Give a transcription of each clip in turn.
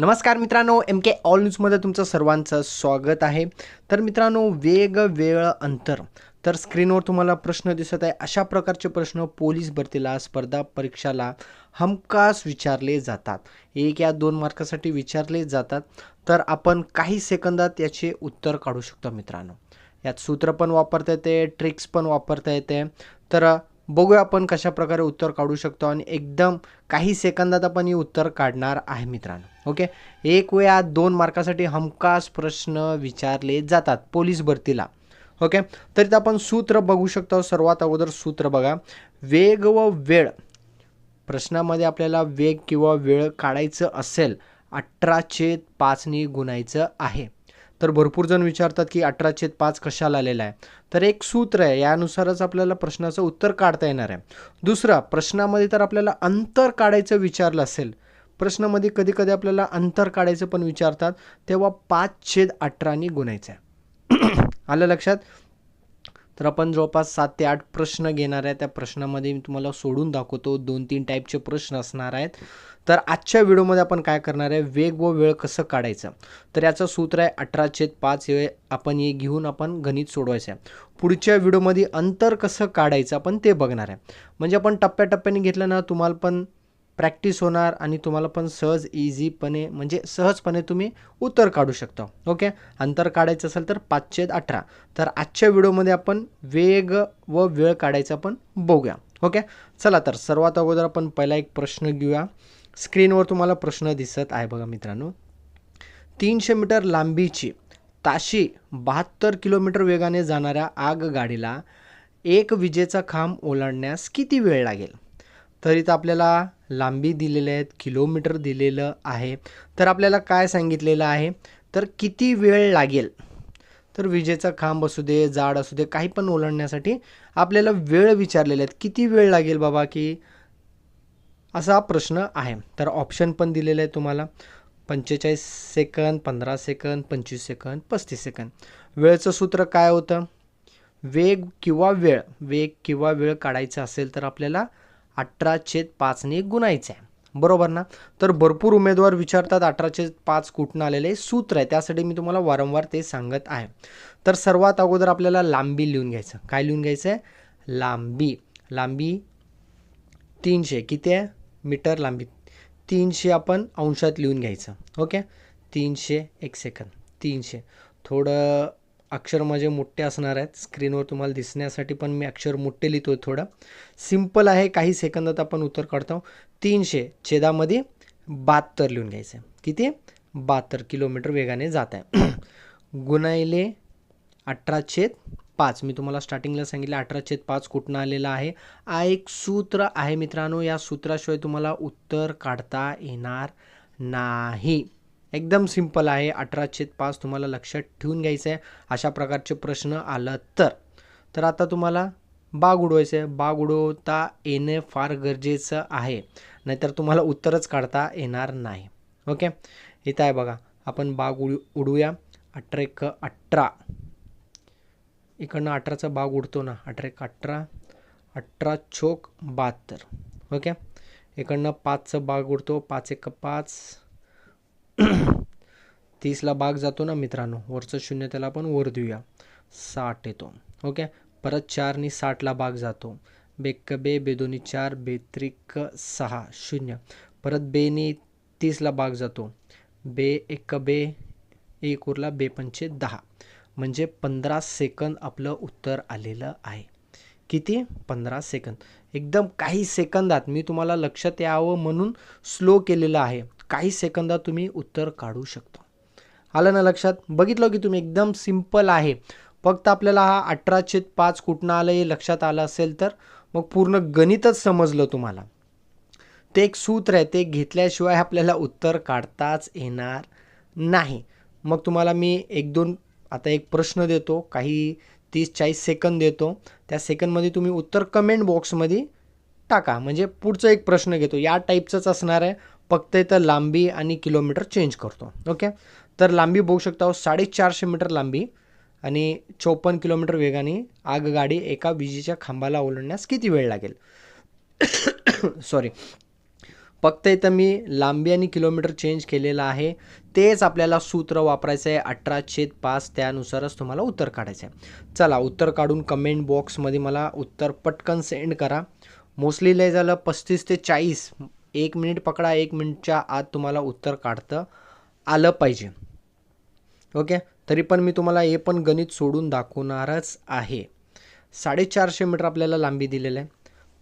नमस्कार मित्रांनो एम के ऑल न्यूजमध्ये तुमचं सर्वांचं स्वागत आहे. तर मित्रांनो वेग वेळ अंतर. तर स्क्रीनवर तुम्हाला प्रश्न दिसत आहे अशा प्रकारचे प्रश्न पोलीस भरतीला स्पर्धा परीक्षाला हमखास विचारले जातात. एक या दोन मार्कासाठी विचारले जातात. तर आपण काही सेकंदात याचे उत्तर काढू शकतो मित्रांनो. यात सूत्र पण वापरता येते ट्रिक्स पण वापरता येते. तर बघूया आपण कशा प्रकारे उत्तर काढू शकतो आणि एकदम काही सेकंदात आपण हे उत्तर काढणार आहे मित्रांनो. ओके? एक वेळा दोन मार्कासाठी हमखास प्रश्न विचारले जातात पोलीस भरतीला. ओके? तर इथं आपण सूत्र बघू शकतो. सर्वात अगोदर सूत्र बघा. वेग व वेळ. प्रश्नामध्ये आपल्याला वेग किंवा वेळ काढायचं असेल अठराशे पाचनी गुणायचं आहे. तर भरपूर जण विचारतात की अठरा छेद पाच कशाला आलेला आहे? तर एक सूत्र आहे यानुसारच आपल्याला प्रश्नाचं उत्तर काढता येणार आहे. दुसरा प्रश्नामध्ये तर आपल्याला अंतर काढायचं विचारलं असेल. प्रश्नामध्ये कधी कधी आपल्याला अंतर काढायचं पण विचारतात तेव्हा पाच छेद अठरानी गुणायचं आहे. आलं लक्षात? तर आपण जवळपास सात ते आठ प्रश्न घेणार आहे. त्या प्रश्नामध्ये मी तुम्हाला सोडून दाखवतो. दोन तीन टाईपचे प्रश्न असणार आहेत. तर आजच्या व्हिडिओमध्ये आपण काय करणार आहे? वेग व वेळ कसं काढायचं? तर याचं सूत्र आहे अठरा छेद पाच. हे आपण हे घेऊन आपण गणित सोडवायचं आहे. पुढच्या व्हिडिओमध्ये अंतर कसं काढायचं आपण ते बघणार आहे. म्हणजे आपण टप्प्याटप्प्याने घेतलं ना तुम्हाला पण प्रॅक्टिस होणार आणि तुम्हाला पण सहज इझीपणे म्हणजे सहजपणे तुम्ही उत्तर काढू शकता. ओके अंतर काढायचं असेल तर पाचशे अठरा. तर आजच्या व्हिडिओमध्ये आपण वेग व वेळ काढायचा पण बघूया. ओके चला तर सर्वात अगोदर आपण पहिला एक प्रश्न घेऊया. स्क्रीनवर तुम्हाला प्रश्न दिसत आहे बघा मित्रांनो. तीनशे मीटर लांबीची ताशी बहात्तर किलोमीटर वेगाने जाणाऱ्या आगगाडीला एक विजेचा खांब ओलांडण्यास किती वेळ लागेल? तर इथं आपल्याला लांबी दिलेले आहेत किलोमीटर दिलेलं आहे. तर आपल्याला काय सांगितलेलं आहे? तर किती वेळ लागेल? तर विजेचा खांब असू दे जाड असू दे काही पण ओलांडण्यासाठी आपल्याला वेळ विचारलेले आहेत. किती वेळ लागेल बाबा की? असा प्रश्न आहे. तर ऑप्शन पण दिलेलं आहे तुम्हाला. पंचेचाळीस सेकंद पंधरा सेकंद पंचवीस सेकंद पस्तीस सेकंद वेळचं सूत्र काय होतं? वेग किंवा वेळ. वेग किंवा वेळ काढायचा असेल तर आपल्याला अठरा छेद पाचने गुणायचं आहे. बरोबर ना? तर भरपूर उमेदवार विचारतात अठरा छेद पाच कुठनं आलेले सूत्र आहे. त्यासाठी मी तुम्हाला वारंवार ते सांगत आहे. तर सर्वात अगोदर आपल्याला लांबी लिहून घ्यायचं. काय लिहून घ्यायचं आहे? लांबी. लांबी तीनशे. किती आहे? मीटर लांबी. तीनशे आपण अंशात लिहून घ्यायचं. ओके? तीनशे एक सेकंद. तीनशे. थोडं अक्षर माझे मोठे असणार आहेत. स्क्रीनवर तुम्हाला दिसण्यासाठी पण मी अक्षर मोठे लिहितो आहे थोडं. सिंपल आहे काही सेकंदात आपण उत्तर काढतो. तीनशे छेदामध्ये बहात्तर लिहून घ्यायचं. किती? बहात्तर किलोमीटर वेगाने जात आहे. गुणाइले अठरा छेद पाच. मी तुम्हाला स्टार्टिंगला सांगितलं अठरा छेद पाच कुठनं आलेलं आहे? हा एक सूत्र आहे मित्रांनो. या सूत्राशिवाय तुम्हाला उत्तर काढता येणार नाही. एकदम सिंपल आहे. अठरा छेद पाच तुम्हाला लक्षात ठेवून घ्यायचं आहे अशा प्रकारचे प्रश्न आलं तर. तर आता तुम्हाला बाग उडवायचं आहे बाग उडवता येणे फार गरजेचं आहे. नाहीतर तुम्हाला उत्तरच काढता येणार नाही. ओके? इथं आहे बघा. आपण बाग उड उडूया. अठरा एक अठरा. इकडनं अठराचा बाग उडतो ना. अठरा एक अठरा. अठरा चोक बहात्तर. ओके? इकडनं पाचचं बाग उडतो. पाच एक पाच. तीसला बाग जातो ना मित्रांनो वरचं शून्य त्याला आपण वर देऊया. साठ येतो. ओके? परत चारनी साठला भाग जातो. बेक बे बेदोनी चार बेत्रिक सहा शून्य. परत बेनी तीसला बाग जातो. बे एक बे एक उरला बे पंचे दहा. म्हणजे पंधरा सेकंद आपलं उत्तर आलेलं आहे. किती? पंधरा सेकंद. एकदम काही सेकंदात मी तुम्हाला लक्षात यावं म्हणून स्लो केलेलं आहे. काही सेकंदात तुम्ही उत्तर काढू शकता. आलं ना लक्षात? बघितलं की तुम्ही एकदम सिंपल आहे. फक्त आपल्याला हा अठरा छेद पाच कुठनं आलं हे लक्षात आलं असेल तर मग पूर्ण गणितच समजलं तुम्हाला. ते एक सूत्र आहे ते घेतल्याशिवाय आपल्याला उत्तर काढताच येणार नाही. मग तुम्हाला मी एक दोन आता एक प्रश्न देतो काही तीस चाळीस सेकंद देतो. त्या सेकंदमध्ये तुम्ही उत्तर कमेंट बॉक्समध्ये टाका. म्हणजे पुढचं एक प्रश्न घेतो. या टाईपचंच असणार आहे. फक्त इथं लांबी आणि किलोमीटर चेंज करतो. ओके तर लांबी बघू शकता हो, साडेचारशे मीटर लांबी आणि चौपन्न किलोमीटर वेगाने आगगाडी एका विजेच्या खांबाला ओलांडण्यास किती वेळ लागेल? सॉरी फक्त इथं मी लांबी आणि किलोमीटर चेंज केलेलं आहे. तेच आपल्याला सूत्र वापरायचं आहे अठरा छेद पाच त्यानुसारच तुम्हाला उत्तर काढायचं आहे चला उत्तर काढून कमेंट बॉक्समध्ये मला उत्तर पटकन सेंड करा. मोस्टली लय झालं पस्तीस ते चाळीस. एक मिनिट पकडा एक मिनिटच्या आत तुम्हाला उत्तर काढतं आलं पाहिजे. ओके? तरी पण मी तुम्हाला हे पण गणित सोडून दाखवणारच आहे. साडेचारशे मीटर आपल्याला लांबी दिलेलं आहे.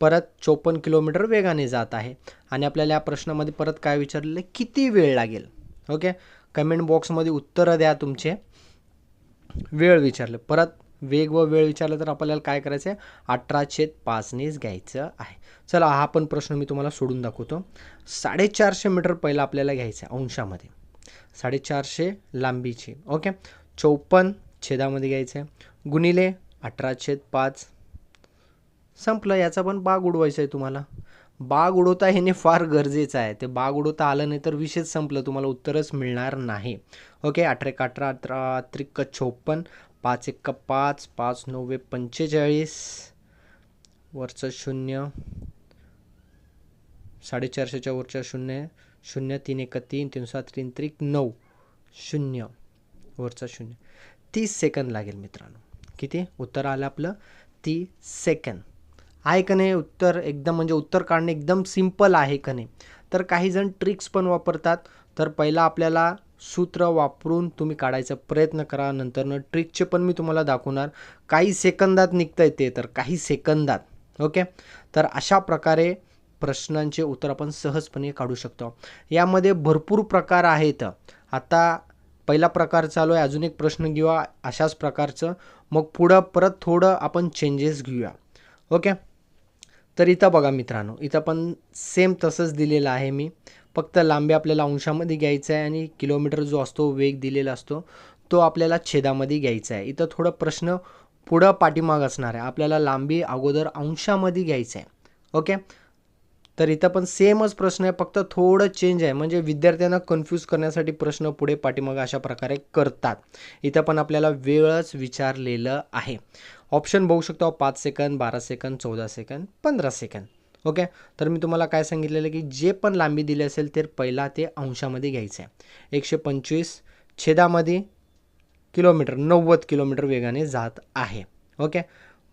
परत चोपन्न किलोमीटर वेगाने जात आहे. आणि आपल्याला या प्रश्नामध्ये परत काय विचारलेलं आहे? किती वेळ लागेल? ओके? कमेंट बॉक्समध्ये उत्तरं द्या तुमचे. वेळ विचारले. परत वेग व वेळ विचारलं तर आपल्याला काय करायचं आहे अठरा छेद पाचनेच घ्यायचं आहे. चला हा पण प्रश्न मी तुम्हाला सोडून दाखवतो. साडेचारशे मीटर पहिला आपल्याला घ्यायचं आहे अंशामध्ये. साडेचारशे लांबीची. ओके? चौपन्न छेदामध्ये घ्यायचं आहे गुणिले अठरा छेद पाच. संपलं. याचा पण बाग उडवायचा आहे तुम्हाला. बाग उडवता येणे फार गरजेचं आहे. ते बाग उडवता आलं नाही तर विषयच संपलं. तुम्हाला उत्तरच मिळणार नाही. ओके अठरा एक अठरा अठरा त्रिक्क चोपन्न पाच एक पाच पाच नव्वे पंचेचाळीस वरचं शून्य साडेचारशेच्या वरच्या शून्य शून्य तीन एक तीन तीन सात तीन त्रिक नऊ शून्य वरचा शून्य. तीस सेकंद लागेल मित्रांनो. किती? उत्तर आलं आपलं. तीस सेकंद. आहे का नाही? उत्तर एकदम म्हणजे उत्तर काढणे एकदम सिंपल आहे का नाही? तर काही जण ट्रिक्स पण वापरतात. तर पहिला आपल्याला सूत्र वापरून तुम्ही काढायचा प्रयत्न करा. नंतरनं ट्रिकचे पण मी तुम्हाला दाखवणार. काही सेकंदात निघतं आहे ते तर काही सेकंदात. ओके तर अशा प्रकारे प्रश्नांचे उत्तर आपण सहजपणे काढू शकतो. यामध्ये भरपूर प्रकार आहेत. आता पहिला प्रकार चालू आहे. अजून एक प्रश्न घेऊया. अशाच प्रकारचं. मग पुढं परत थोडं आपण चेंजेस घेऊया. ओके तर इथं बघा मित्रांनो इथं पण सेम तसंच दिलेलं आहे मी. फक्त लांबी आपल्याला अंशामध्ये घ्यायचं आहे आणि किलोमीटर जो असतो वेग दिलेला असतो तो आपल्याला छेदामध्ये घ्यायचा आहे. इथं थोडं प्रश्न पुढं पाठीमाग असणार आहे. आपल्याला लांबी अगोदर अंशामध्ये घ्यायचं आहे. ओके तर इथं पण सेमच प्रश्न आहे. फक्त थोडं चेंज आहे. म्हणजे विद्यार्थ्यांना कन्फ्यूज करण्यासाठी प्रश्न पुढे पाठीमागं अशा प्रकारे करतात. इथं पण आपल्याला वेळच विचारलेलं आहे. ऑप्शन बघू शकतो पाच सेकंद बारा सेकंद चौदा सेकंद पंधरा सेकंद ओके तर मी तुम्हाला काय सांगितलेलं की जे पण लांबी दिली असेल ते पहिला ते अंशामध्ये घ्यायचं आहे. एकशे पंचवीस छेदामध्ये किलोमीटर नव्वद किलोमीटर वेगाने जात आहे. ओके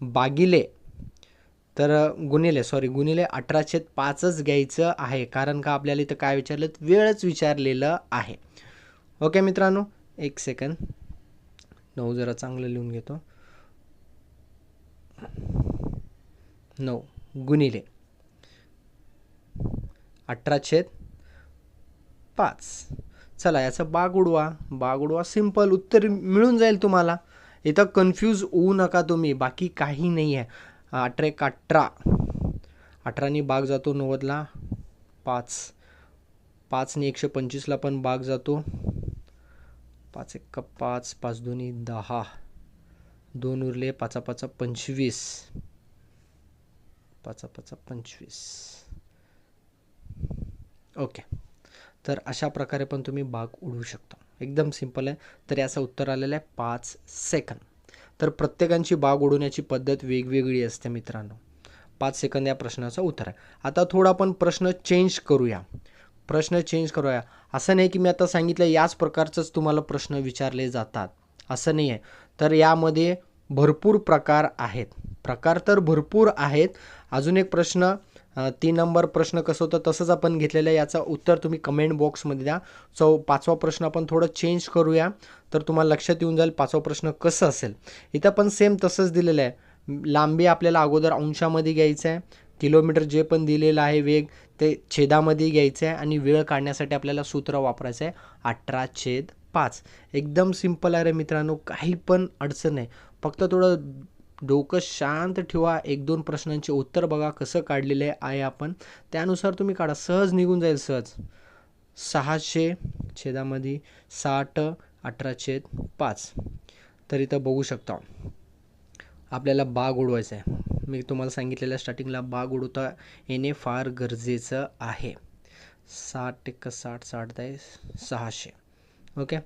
बागिले तर गुणिले सॉरी गुणिले अठरा पाचच घ्यायचं आहे. कारण का आपल्याला इथं काय विचारलं? वेळच विचारलेलं आहे. ओके मित्रांनो एक सेकंद नऊ जरा चांगलं लिहून घेतो. नऊ. गुणिले अठराशेत पाच. चला याचा बाग उडवा. बाग उडवा सिंपल उत्तर मिळून जाईल तुम्हाला. इथं कन्फ्यूज होऊ नका तुम्ही. बाकी काही नाही आहे अठरा एक अठरा. अठराने बाग जातो नव्वदला. पाच. पाचने एकशे पंचवीसला पण बाग जातो. पाच एक पाच पाच दोन्ही दहा. दोन उरले पाचा पाचा पंचवीस. पाचा पाचा पंचवीस. ओके. तर अशा प्रकारे पण तुम्ही बाग उडवू शकता. एकदम सिंपल आहे. तर याचं उत्तर आलेलं आहे पाच सेकंद. तर प्रत्येकांची बाग उडवण्याची पद्धत वेगवेगळी असते मित्रांनो. पाच सेकंद या प्रश्नाचं उत्तर आहे. आता थोडा आपण प्रश्न चेंज करूया. प्रश्न चेंज करूया. असं नाही की मी आता सांगितलं याच प्रकारचंच तुम्हाला प्रश्न विचारले जातात. असं नाही आहे तर यामध्ये भरपूर प्रकार आहेत. प्रकार तर भरपूर आहेत. अजून एक प्रश्न तीन नंबर प्रश्न कसं होतं तसंच आपण घेतलेलं आहे. याचं उत्तर तुम्ही कमेंट बॉक्समध्ये द्या. चौ पाचवा प्रश्न आपण थोडं चेंज करूया. तर तुम्हाला लक्षात येऊन जाईल पाचवा प्रश्न कसं असेल. इथं पण सेम तसंच दिलेलं आहे. लांबी आपल्याला अगोदर अंशामध्ये घ्यायचं आहे. किलोमीटर जे पण दिलेलं आहे वेग ते छेदामध्ये घ्यायचं आहे आणि वेळ काढण्यासाठी आपल्याला सूत्र वापरायचं आहे. अठरा छेद पाच. एकदम सिंपल आहे रे मित्रांनो काही पण अडचण नाही. फक्त थोडं डोकं शांत ठेवा. एक दोन प्रश्नांचे उत्तर बघा कसं काढलेलं आहे आपण. त्यानुसार तुम्ही काढा. सहज निघून जाईल सहज. सहाशे छेदामध्ये साठ अठरा छेद पाच. तर इथं बघू शकता. आपल्याला बाग उडवायचा आहे. मी तुम्हाला सांगितलेल्या स्टार्टिंगला बाग उडवता येणे फार गरजेचं आहे. साठ एक साठ साठ दहा सहाशे. ओके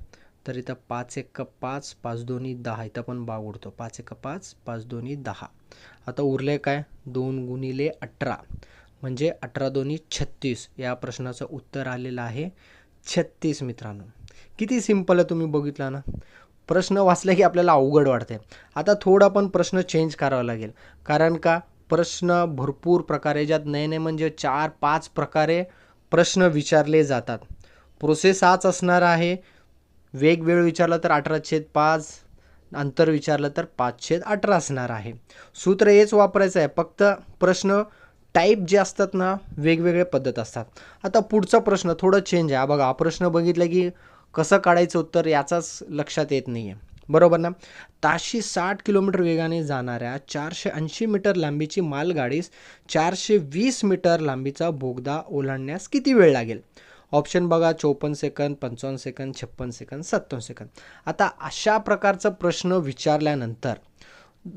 तर इथं पाच एक पाच पाच दोन्ही दहा. इथं पण बाग उडतो. पाच एक पाच पाच दोन्ही दहा. आता उरले काय? दोन गुणिले अठरा. म्हणजे अठरा दोन्ही छत्तीस. या प्रश्नाचं उत्तर आलेलं आहे छत्तीस मित्रांनो. किती सिंपल आहे तुम्ही बघितला ना? प्रश्न वाचला की आपल्याला अवघड वाटते आता थोडा पण प्रश्न चेंज करावा लागेल. कारण का? प्रश्न भरपूर प्रकारे ज्यात नये नये म्हणजे चार पाच प्रकारे प्रश्न विचारले जातात. प्रोसेस हाच असणार आहे. वेगवेळ विचारलं तर अठरा छेद पाच अंतर विचारलं तर पाच छेद अठरा असणार आहे. सूत्र हेच वापरायचं आहे. फक्त प्रश्न टाईप जे असतात ना वेगवेगळे पद्धत असतात. आता पुढचा प्रश्न थोडं चेंज आहे. बघा हा प्रश्न बघितला की कसं काढायचं उत्तर याचाच लक्षात येत नाही आहे बरोबर ना? ताशी साठ किलोमीटर वेगाने जाणाऱ्या चारशे ऐंशी मीटर लांबीची मालगाडीस चारशे वीस मीटर लांबीचा बोगदा ओलांडण्यास किती वेळ लागेल? ऑप्शन बघा चोपन्न सेकंद पंचावन्न सेकंद छप्पन सेकंद सत्तावन्न सेकंद. आता अशा प्रकारचा प्रश्न विचारल्यानंतर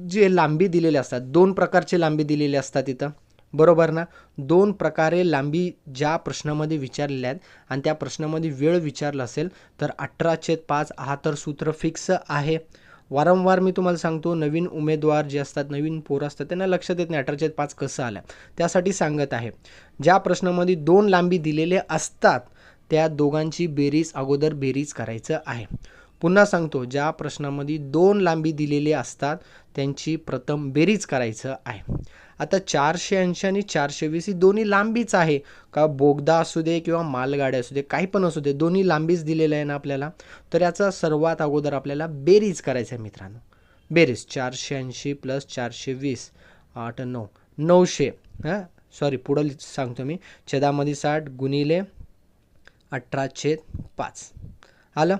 जे लांबी दिलेले असतात दोन प्रकारचे लांबी दिलेले असतात इथं. बरोबर ना? दोन प्रकारे लांबी ज्या प्रश्नामध्ये विचारलेल्या आहेत आणि त्या प्रश्नामध्ये वेळ विचारला असेल तर अठरा छेद पाच हा तर सूत्र फिक्स आहे. वारंवार मी तुम्हाला सांगतो नवीन उमेदवार जे असतात नवीन पोरं असतात त्यांना लक्षात येत नाही. अठरा पाच कसं आलं? त्यासाठी सांगत आहे ज्या प्रश्नामध्ये दोन लांबी दिलेले असतात त्या दोघांची बेरीज अगोदर बेरीज करायचं आहे. पुन्हा सांगतो ज्या प्रश्नामध्ये दोन लांबी दिलेले असतात त्यांची प्रथम बेरीज करायचं आहे. आता चारशे ऐंशी आणि चारशे वीस ही दोन्ही लांबीच आहे. का बोगदा असू दे किंवा मालगाड्या असू दे काही पण असू दे दोन्ही लांबीच दिलेलं आहे ना आपल्याला? तर याचा सर्वात अगोदर आपल्याला बेरीज करायचं आहे मित्रांनो. बेरीज चारशे ऐंशी प्लस चारशे वीस आठ नऊ नऊशे हां? सॉरी पुढं सांगतो मी. छेदामध्ये साठ गुणिले अठरा छेद पाच. आलं?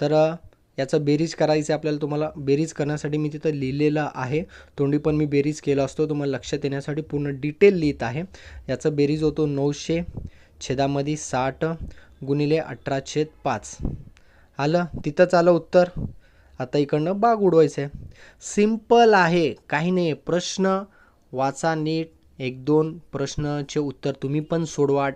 तर याचं बेरीज करायचं आहे आपल्याला तुम्हाला बेरीज करण्यासाठी मी तिथं लिहिलेलं आहे. तोंडी पण मी बेरीज केला असतो तुम्हाला लक्षात येण्यासाठी पूर्ण डिटेल लिहित आहे. याचं बेरीज होतो नऊशे छेदामध्ये साठ गुणिले अठरा छेद पाच. आलं? तिथंच आलं उत्तर. आता इकडनं बाग उडवायचं आहे सिंपल आहे काही नाही. प्रश्न वाचा नीट. एक दोन प्रश्नाचे उत्तर तुम्ही पण सोडवा.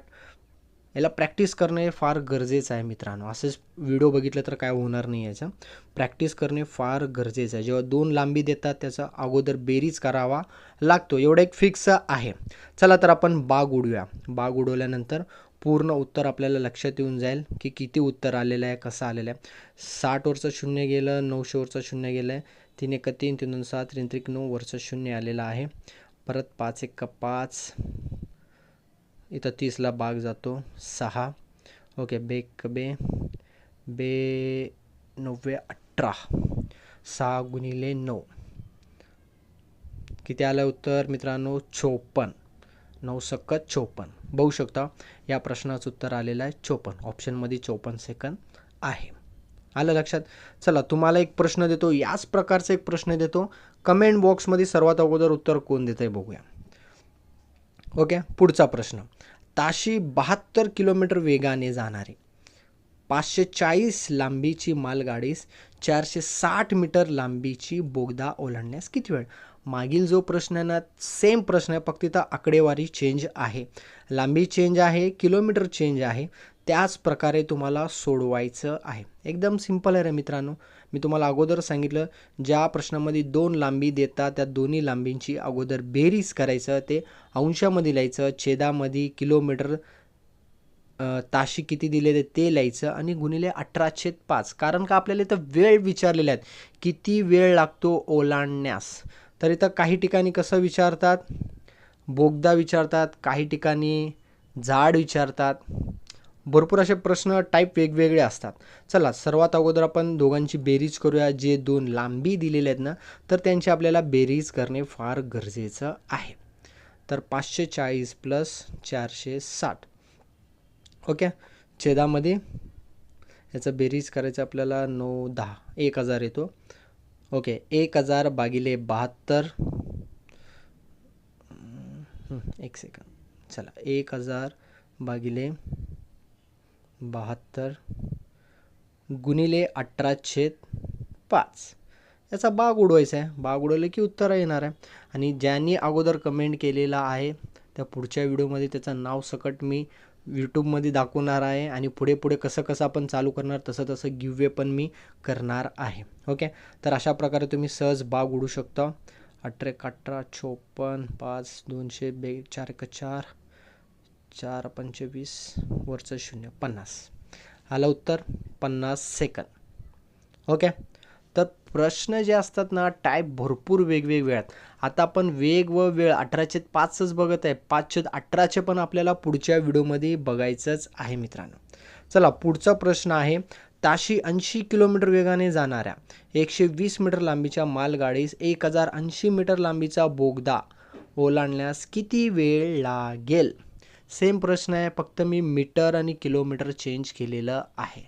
याला प्रॅक्टिस करणे फार गरजेचं आहे मित्रांनो. असंच व्हिडिओ बघितलं तर काय होणार नाही याचं. प्रॅक्टिस करणे फार गरजेचं आहे. जेव्हा दोन लांबी देतात त्याचा अगोदर बेरीज करावा लागतो. एवढं एक फिक्स आहे. चला तर आपण बाग उडूया. बाग उडवल्यानंतर पूर्ण उत्तर आपल्याला लक्षात येऊन जाईल की किती उत्तर आलेलं आहे कसं आलेलं आहे. साठवरचं शून्य गेलं नऊशेवरचं शून्य गेलं आहे तीन एक तीन तीन दोन सात तीन त्रिक नऊ वरचं शून्य आलेलं आहे. परत पाच एक पाच. इथं तीसला भाग जातो सहा. ओके बेक बे बे नव्वे अठरा. सहा गुणिले नऊ. किती आलं उत्तर मित्रांनो? चोपन्न. नऊ सक्कत चोपन्न. बघू शकता या प्रश्नाचं उत्तर आलेलं आहे चोपन्न. ऑप्शनमध्ये चोपन्न सेकंद आहे. आलं लक्षात? चला तुम्हाला एक प्रश्न देतो. याच प्रकारचा एक प्रश्न देतो. कमेंट बॉक्समध्ये सर्वात अगोदर उत्तर कोण देतं आहे बघूया. ओके पुढचा प्रश्न. ताशी बहात्तर किलोमीटर वेगाने जाणारी पाचशे चाळीस लांबीची मालगाडीस चारशे साठ मीटर लांबीची बोगदा ओलांडण्यास किती वेळ? मागील जो प्रश्न आहे ना सेम प्रश्न आहे फक्त तिथं आकडेवारी चेंज आहे. लांबी चेंज आहे किलोमीटर चेंज आहे त्याच प्रकारे तुम्हाला सोडवायचं आहे. एकदम सिंपल आहे रे मित्रांनो. मी तुम्हाला अगोदर सांगितलं ज्या प्रश्नामध्ये दोन लांबी देतात त्या दोन्ही लांबींची अगोदर बेरीज करायचं ते अंशामध्ये लिहायचं छेदामध्ये किलोमीटर ताशी किती दिले ते लिहायचं आणि गुणिले अठरा छेद पाच. कारण का आपल्याला इथं वेळ विचारलेला आहेत. किती वेळ लागतो ओलांडण्यास? तर इथं काही ठिकाणी कसं विचारतात? बोगदा विचारतात काही ठिकाणी झाड विचारतात. भरपूर असे प्रश्न टाईप वेगवेगळे असतात. चला सर्वात अगोदर आपण दोघांची बेरीज करूया. जे दोन लांबी दिलेले आहेत ना तर त्यांची आपल्याला बेरीज करणे फार गरजेचं आहे. तर पाचशे चाळीस प्लस चारशे साठ. ओके? छेदामध्ये याचं बेरीज करायचं आपल्याला नऊ दहा. एक हजार येतो. ओके एक हजार बागिले बहात्तर. एक सेकंद. चला एक हजार बागिले बहात्तर गुणिले अठरा छेद पाच. याचा बाग उडवायचा आहे. बाग उडवलं की उत्तर येणार आहे. आणि ज्यांनी अगोदर कमेंट केलेला आहे त्या पुढच्या व्हिडिओमध्ये त्याचं नाव सकट मी यूट्यूबमध्ये दाखवणार आहे. आणि पुढे पुढे कसं कसं आपण चालू करणार तसं तसं गिववे पण मी करणार आहे. ओके तर अशा प्रकारे तुम्ही सहज बाग उडू शकता. अठरा एक अठरा चोपन्न पाच दोनशे बे चार एक चार. चार पंचवीस वरचं शून्य पन्नास. आलं उत्तर पन्नास सेकंद. ओके? तर प्रश्न जे असतात ना टाईप भरपूर वेगवेगळे आहेत. आता आपण वेग व वेळ अठराशे पाचच बघत आहे. पाचशे अठराचे पण आपल्याला पुढच्या व्हिडिओमध्ये बघायचंच आहे मित्रांनो. चला पुढचा प्रश्न आहे. ताशी ऐंशी किलोमीटर वेगाने जाणाऱ्या एकशे वीस मीटर लांबीच्या मालगाडीस एक हजार ऐंशी मीटर लांबीचा बोगदा ओलांडण्यास किती वेळ लागेल? सेम प्रश्न आहे फक्त मी मीटर आणि किलोमीटर चेंज केलेलं आहे.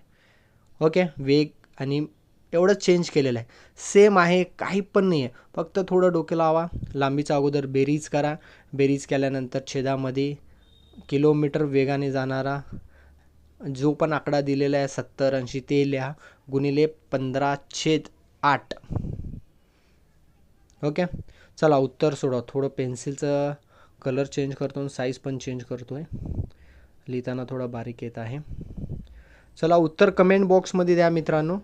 ओके? वेग आणि एवढंच चेंज केलेलं आहे. सेम आहे काही पण नाही आहे फक्त थोडं डोकं लावा. लांबीचा अगोदर बेरीज करा. बेरीज केल्यानंतर छेदामध्ये किलोमीटर वेगाने जाणारा जो पण आकडा दिलेला आहे सत्तर ऐंशी ते लिहा. गुणिले पंधरा छेद आठ. ओके? चला उत्तर सोडा थोडं पेन्सिलचं कलर चेंज करतो आणि साईज पण चेंज करतो आहे लिहिताना थोडा बारीक येत आहे. चला उत्तर कमेंट बॉक्समध्ये द्या मित्रांनो.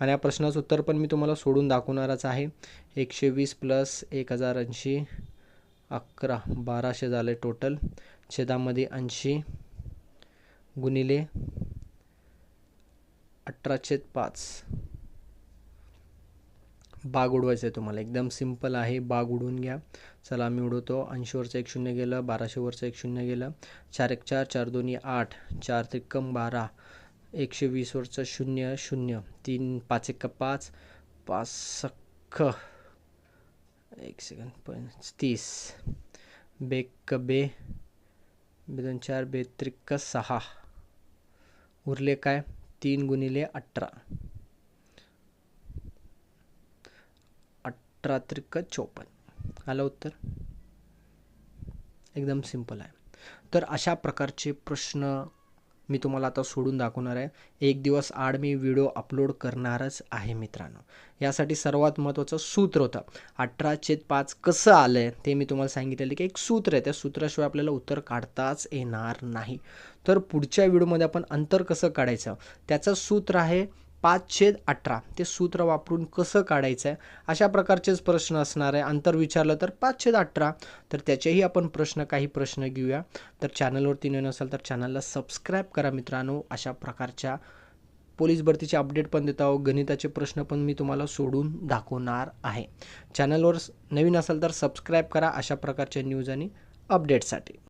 आणि या प्रश्नाचं उत्तर पण मी तुम्हाला सोडून दाखवणारच आहे. एकशे वीस प्लस एक हजार ऐंशी अकरा बाराशे झाले टोटल छेदामध्ये ऐंशी गुणिले अठराशे पाच. बाग उडवायचं आहे तुम्हाला. एकदम सिंपल आहे. बाग उडवून घ्या. चला आम्ही उडवतो. ऐंशीवरचं एक शून्य गेलं बाराशेवरचं एक शून्य गेलं. चार एक चार चार दोन्ही आठ चार त्रिक्कम बारा एकशे वीसवरचं शून्य शून्य तीन पाच एक पाच पाच सख्ख एक सेकंड पंच तीस. बेक बे बे दोन चार बे त्रिक्क सहा. उरले काय? तीन गुणिले अठरा. अठरा त्रिक्क चोपन्न. आलं उत्तर? एकदम सिंपल आहे. तर अशा प्रकारचे प्रश्न मी तुम्हाला आता सोडून दाखवणार आहे. एक दिवस आड मी व्हिडिओ अपलोड करणारच आहे मित्रांनो. यासाठी सर्वात महत्त्वाचं सूत्र होतं. अठरा छेद पाच कसं आलं आहे ते मी तुम्हाला सांगितलेलं की एक सूत्र आहे. त्या सूत्राशिवाय आपल्याला उत्तर काढताच येणार नाही. तर पुढच्या व्हिडिओमध्ये आपण अंतर कसं काढायचं? त्याचं सूत्र आहे पाच छेद अठरा. ते सूत्र वापरून कसं काढायचं आहे अशा प्रकारचेच प्रश्न असणार आहे. अंतर विचारलं तर पाच छेद अठरा. तर त्याचेही आपण प्रश्न काही प्रश्न घेऊया. तर चॅनलवरती नवीन असाल तर चॅनलला सबस्क्राईब करा मित्रांनो. अशा प्रकारच्या पोलीस भरतीचे अपडेट पण देत आहो गणिताचे प्रश्न पण मी तुम्हाला सोडून दाखवणार आहे. चॅनलवर नवीन असाल तर सबस्क्राईब करा अशा प्रकारच्या न्यूज आणि अपडेटसाठी